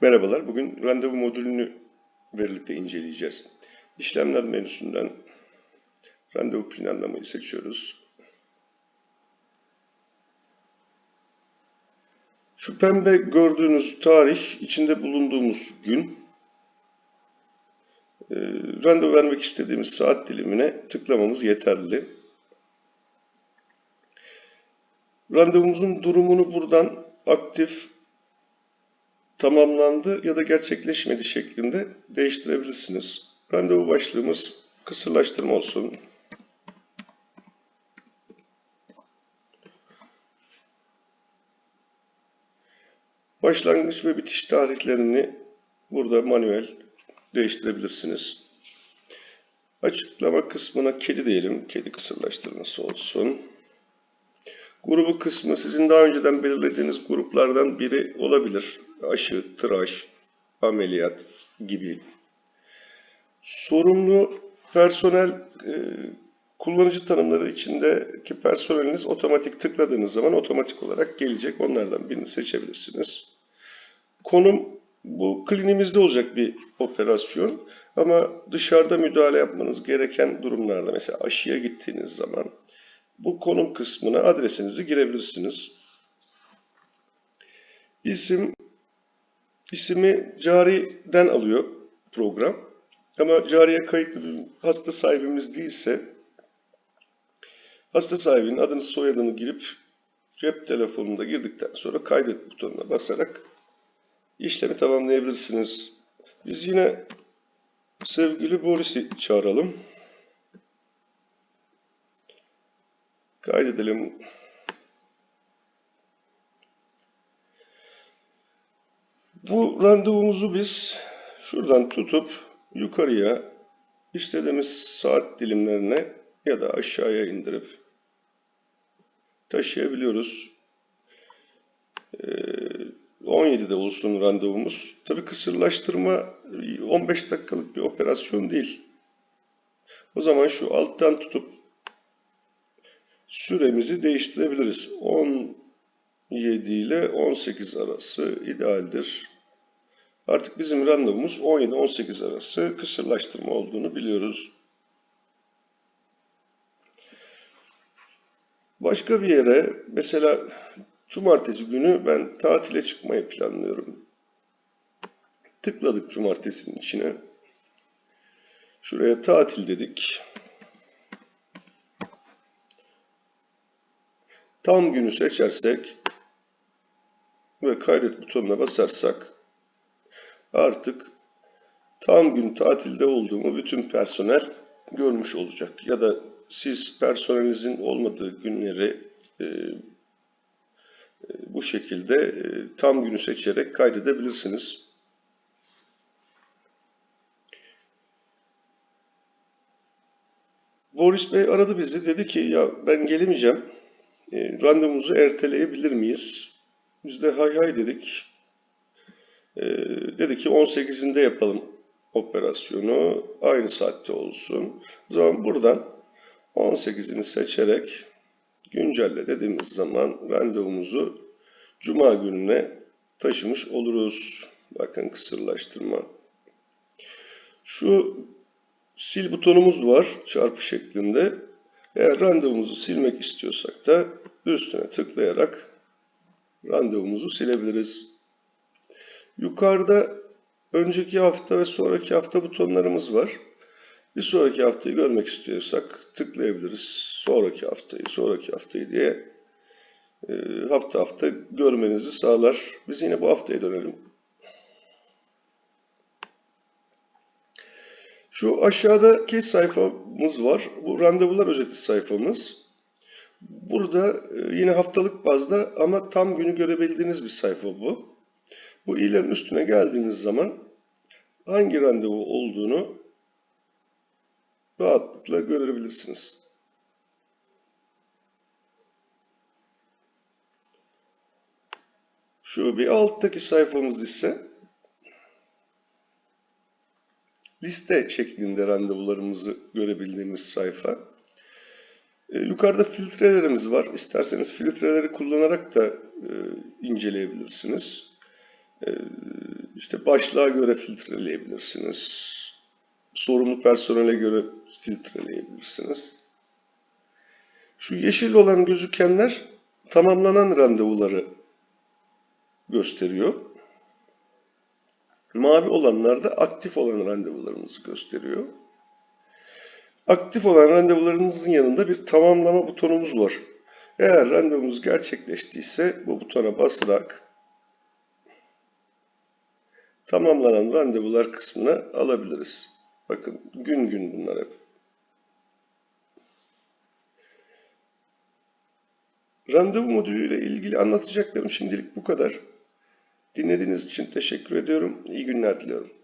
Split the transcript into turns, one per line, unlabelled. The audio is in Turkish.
Merhabalar, bugün randevu modülünü birlikte inceleyeceğiz. İşlemler menüsünden randevu planlamayı seçiyoruz. Şu pembe gördüğünüz tarih içinde bulunduğumuz gün e, randevu vermek istediğimiz saat dilimine tıklamamız yeterli. Randevumuzun durumunu buradan aktif tamamlandı ya da gerçekleşmedi şeklinde değiştirebilirsiniz. Randevu başlığımız kısırlaştırma olsun. Başlangıç ve bitiş tarihlerini burada manuel değiştirebilirsiniz. Açıklama kısmına kedi diyelim. Kedi kısırlaştırması olsun. Grubu kısmı sizin daha önceden belirlediğiniz gruplardan biri olabilir. Aşı, tıraş, ameliyat gibi. Sorumlu personel e, kullanıcı tanımları içindeki personeliniz otomatik tıkladığınız zaman otomatik olarak gelecek. Onlardan birini seçebilirsiniz. Konum bu klinimizde olacak bir operasyon ama dışarıda müdahale yapmanız gereken durumlarda mesela aşıya gittiğiniz zaman bu konum kısmına adresinizi girebilirsiniz. İsim ismi cariden alıyor program. Ama cariye kayıtlı bir hasta sahibimiz değilse hasta sahibinin adını soyadını girip cep telefonunda girdikten sonra kaydet butonuna basarak işlemi tamamlayabilirsiniz. Biz yine sevgili Boris'i çağıralım. Kaydedelim. Bu randevumuzu biz şuradan tutup yukarıya istediğimiz saat dilimlerine ya da aşağıya indirip taşıyabiliyoruz. Ee, 17'de olsun randevumuz. Tabi kısırlaştırma 15 dakikalık bir operasyon değil. O zaman şu alttan tutup süremizi değiştirebiliriz. 17 ile 18 arası idealdir. Artık bizim randevumuz 17-18 arası kısırlaştırma olduğunu biliyoruz. Başka bir yere mesela cumartesi günü ben tatile çıkmayı planlıyorum. Tıkladık cumartesinin içine. Şuraya tatil dedik. Tam günü seçersek ve kaydet butonuna basarsak artık tam gün tatilde olduğumu bütün personel görmüş olacak. Ya da siz personelinizin olmadığı günleri e, e, bu şekilde e, tam günü seçerek kaydedebilirsiniz. Boris Bey aradı bizi. Dedi ki ya ben gelemeyeceğim. E, randevumuzu erteleyebilir miyiz? Biz de hay hay dedik. E, dedi ki 18'inde yapalım operasyonu. Aynı saatte olsun. O zaman buradan 18'ini seçerek güncelle dediğimiz zaman randevumuzu Cuma gününe taşımış oluruz. Bakın kısırlaştırma. Şu sil butonumuz var çarpı şeklinde. Eğer randevumuzu silmek istiyorsak da üstüne tıklayarak randevumuzu silebiliriz. Yukarıda önceki hafta ve sonraki hafta butonlarımız var. Bir sonraki haftayı görmek istiyorsak tıklayabiliriz. Sonraki haftayı, sonraki haftayı diye e, hafta hafta görmenizi sağlar. Biz yine bu haftaya dönelim. Şu aşağıdaki sayfamız var. Bu randevular özeti sayfamız. Burada e, yine haftalık bazda ama tam günü görebildiğiniz bir sayfa bu. Bu ilerin üstüne geldiğiniz zaman hangi randevu olduğunu rahatlıkla görebilirsiniz. Şu bir alttaki sayfamız ise liste şeklinde randevularımızı görebildiğimiz sayfa. E, yukarıda filtrelerimiz var. İsterseniz filtreleri kullanarak da e, inceleyebilirsiniz. E, İşte başlığa göre filtreleyebilirsiniz. Sorumlu personele göre filtreleyebilirsiniz. Şu yeşil olan gözükenler tamamlanan randevuları gösteriyor. Mavi olanlar da aktif olan randevularınızı gösteriyor. Aktif olan randevularınızın yanında bir tamamlama butonumuz var. Eğer randevumuz gerçekleştiyse bu butona basarak tamamlanan randevular kısmına alabiliriz. Bakın gün gün bunlar hep. Randevu modülüyle ilgili anlatacaklarım şimdilik bu kadar. Dinlediğiniz için teşekkür ediyorum. İyi günler diliyorum.